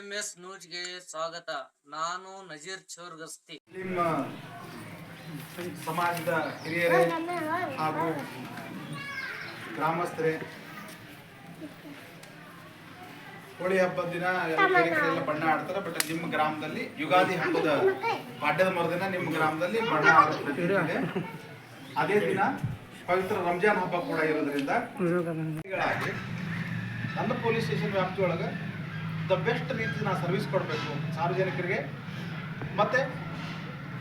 S ನ್ಯೂಸ್ಗೆ ಸ್ವಾಗತ. ನಾನು ನಜೀರ್ ಚೌರ್ಗಸ್ತಿ. ನಿಮ್ಮ ಸಮಾಜದ ಹಿರಿಯರೇ ಹಾಗೂ ಗ್ರಾಮಸ್ಥರೇ ಹೋಳಿ ಹಬ್ಬದ ದಿನ ಎಲ್ಲ ಬಣ್ಣ ಆಡ್ತಾರೆ ಬಟ್ ನಿಮ್ಮ ಗ್ರಾಮದಲ್ಲಿ ಯುಗಾದಿ ಹಬ್ಬದ ಪಾಡ್ಯದ ಮರದಿನ ನಿಮ್ಮ ಗ್ರಾಮದಲ್ಲಿ ಬಣ್ಣ ಆಡೋ ಅದೇ ದಿನ ಪವಿತ್ರ ರಂಜಾನ್ ಹಬ್ಬ ಕೂಡ ಇರೋದ್ರಿಂದ ನನ್ನ ಪೊಲೀಸ್ ಸ್ಟೇಷನ್ ವ್ಯಾಪ್ತಿಯೊಳಗೆ ದ ಬೆಸ್ಟ್ ರೀತಿ ನಾ ಸರ್ವಿಸ್ ಕೊಡಬೇಕು ಸಾರ್ವಜನಿಕರಿಗೆ. ಮತ್ತೆ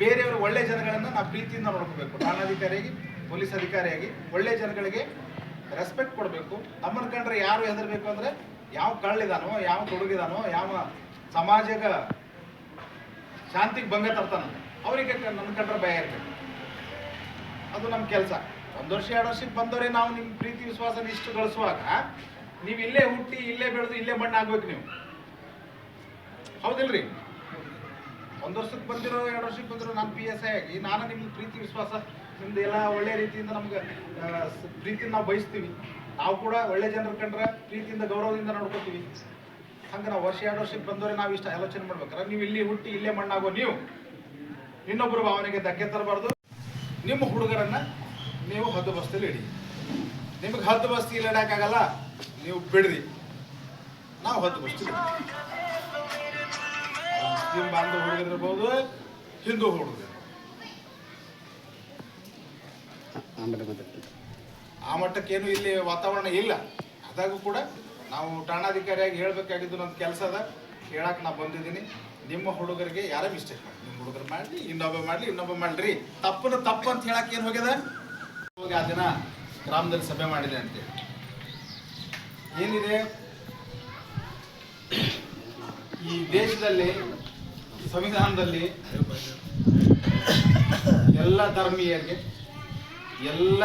ಬೇರೆಯವರು ಒಳ್ಳೆ ಜನಗಳನ್ನು ನಾವು ಪ್ರೀತಿಯಿಂದ ನೋಡ್ಕೋಬೇಕು. ಠಾಣಾಧಿಕಾರಿಯಾಗಿ, ಪೊಲೀಸ್ ಅಧಿಕಾರಿಯಾಗಿ ಒಳ್ಳೆ ಜನಗಳಿಗೆ ರೆಸ್ಪೆಕ್ಟ್ ಕೊಡಬೇಕು. ನಮ್ಮನ್ನು ಕಂಡ್ರೆ ಯಾರು ಹೆದರ್ಬೇಕು ಅಂದರೆ ಯಾವ ಕಳ್ಳಿದಾನೋ ಯಾವ ತೊಡಗಿದಾನೋ ಯಾವ ಸಮಾಜಗ ಶಾಂತಿಗೆ ಭಂಗ ತರ್ತಾನ, ಅವರಿಗೆ ನನ್ನ ಕಂಡ್ರೆ ಭಯ ಇರಬೇಕು. ಅದು ನಮ್ಮ ಕೆಲಸ. ಒಂದು ವರ್ಷ, ಎರಡು ವರ್ಷಕ್ಕೆ ಬಂದವರೇ ನಾವು ನಿಮ್ಮ ಪ್ರೀತಿ ವಿಶ್ವಾಸ ಇಷ್ಟು ಗಳಿಸುವಾಗ ನೀವು ಇಲ್ಲೇ ಹುಟ್ಟಿ, ಇಲ್ಲೇ ಬೆಳೆದು, ಇಲ್ಲೇ ಮಣ್ಣು ಆಗ್ಬೇಕು ನೀವು. ಹೌದಿಲ್ರಿ? ಒಂದು ವರ್ಷಕ್ಕೆ ಬಂದಿರೋ, ಎರಡು ವರ್ಷಕ್ಕೆ ಬಂದಿರೋ ನಾನು ಪಿ ಎಸ್ ಐ ಆಗಿ ನಾನು ನಿಮ್ಗೆ ಪ್ರೀತಿ, ವಿಶ್ವಾಸ ನಿಮ್ದು ಎಲ್ಲ ಒಳ್ಳೆ ರೀತಿಯಿಂದ ನಮ್ಗೆ ಪ್ರೀತಿಯಿಂದ ನಾವು ಬಯಸ್ತೀವಿ. ನಾವು ಕೂಡ ಒಳ್ಳೆ ಜನರ ಕಂಡ್ರೆ ಪ್ರೀತಿಯಿಂದ, ಗೌರವದಿಂದ ನೋಡ್ಕೋತೀವಿ. ಹಂಗೆ ನಾವು ವರ್ಷ, ಎರಡು ವರ್ಷಕ್ಕೆ ಬಂದವರೆ ನಾವು ಇಷ್ಟ ಆಲೋಚನೆ ಮಾಡ್ಬೇಕಾರ ನೀವು ಇಲ್ಲಿ ಹುಟ್ಟಿ ಇಲ್ಲೇ ಮಣ್ಣಾಗೋ ನೀವು. ಇನ್ನೊಬ್ಬರ ಭಾವನೆಗೆ ಧಕ್ಕೆ ತರಬಾರ್ದು. ನಿಮ್ಮ ಹುಡುಗರನ್ನ ನೀವು ಹದ್ದು ಬಸ್ತಿಲಿ ಇಡಿ. ನಿಮಗೆ ಹದ್ದು ಬಸ್ತಿ ಇಡಕ್ಕಾಗಲ್ಲ, ನೀವು ಬಿಡ್ರಿ. ನಾವು ಹದ್ದು ಬಸ್ತಿ ಮುಸ್ಲಿಂ ಬಾಂಧವ ಹುಡುಗರಿರ್ಬೋದು, ಹಿಂದೂ ಹುಡುಗರು. ಆ ಮಟ್ಟಕ್ಕೇನು ಇಲ್ಲಿ ವಾತಾವರಣ ಇಲ್ಲ. ಅದಾಗೂ ಕೂಡ ನಾವು ಠಾಣಾಧಿಕಾರಿಯಾಗಿ ಹೇಳ್ಬೇಕಾಗಿದ್ದು ನನ್ನ ಕೆಲಸ ಅದ. ಹೇಳಕ್ ನಾ ಬಂದಿದ್ದೀನಿ. ನಿಮ್ಮ ಹುಡುಗರಿಗೆ ಯಾರೇ ಮಿಸ್ಟೇಕ್ ಮಾಡಿ, ನಿಮ್ಮ ಹುಡುಗರು ಮಾಡಲಿ, ಇನ್ನೊಬ್ಬ ಮಾಡಲಿ, ಇನ್ನೊಬ್ಬ ಮಾಡ್ರಿ ತಪ್ಪನ ತಪ್ಪು ಅಂತ ಹೇಳಕ್ಕೆ ಏನು ಹೋಗ್ಯದ? ಹೋಗಿ ಆ ದಿನ ಗ್ರಾಮದಲ್ಲಿ ಸಭೆ ಮಾಡಿದೆ ಅಂತೇಳಿ. ಏನಿದೆ? ಈ ದೇಶದಲ್ಲಿ ಸಂವಿಧಾನದಲ್ಲಿ ಎಲ್ಲ ಧರ್ಮೀಯರಿಗೆ, ಎಲ್ಲ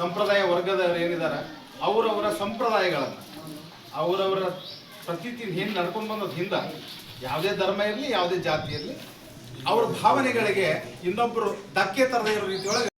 ಸಂಪ್ರದಾಯ ವರ್ಗದವರು ಏನಿದ್ದಾರೆ ಅವರವರ ಸಂಪ್ರದಾಯಗಳನ್ನು, ಅವರವರ ಪ್ರತೀತಿ ಹಿಂದೆ ನಡ್ಕೊಂಡು ಬಂದದ ಹಿಂದ, ಯಾವುದೇ ಧರ್ಮ ಇರಲಿ, ಯಾವುದೇ ಜಾತಿ ಇರಲಿ, ಅವ್ರ ಭಾವನೆಗಳಿಗೆ ಇನ್ನೊಬ್ಬರು ಧಕ್ಕೆ ತರದೇ ಇರೋ ರೀತಿಯೊಳಗೆ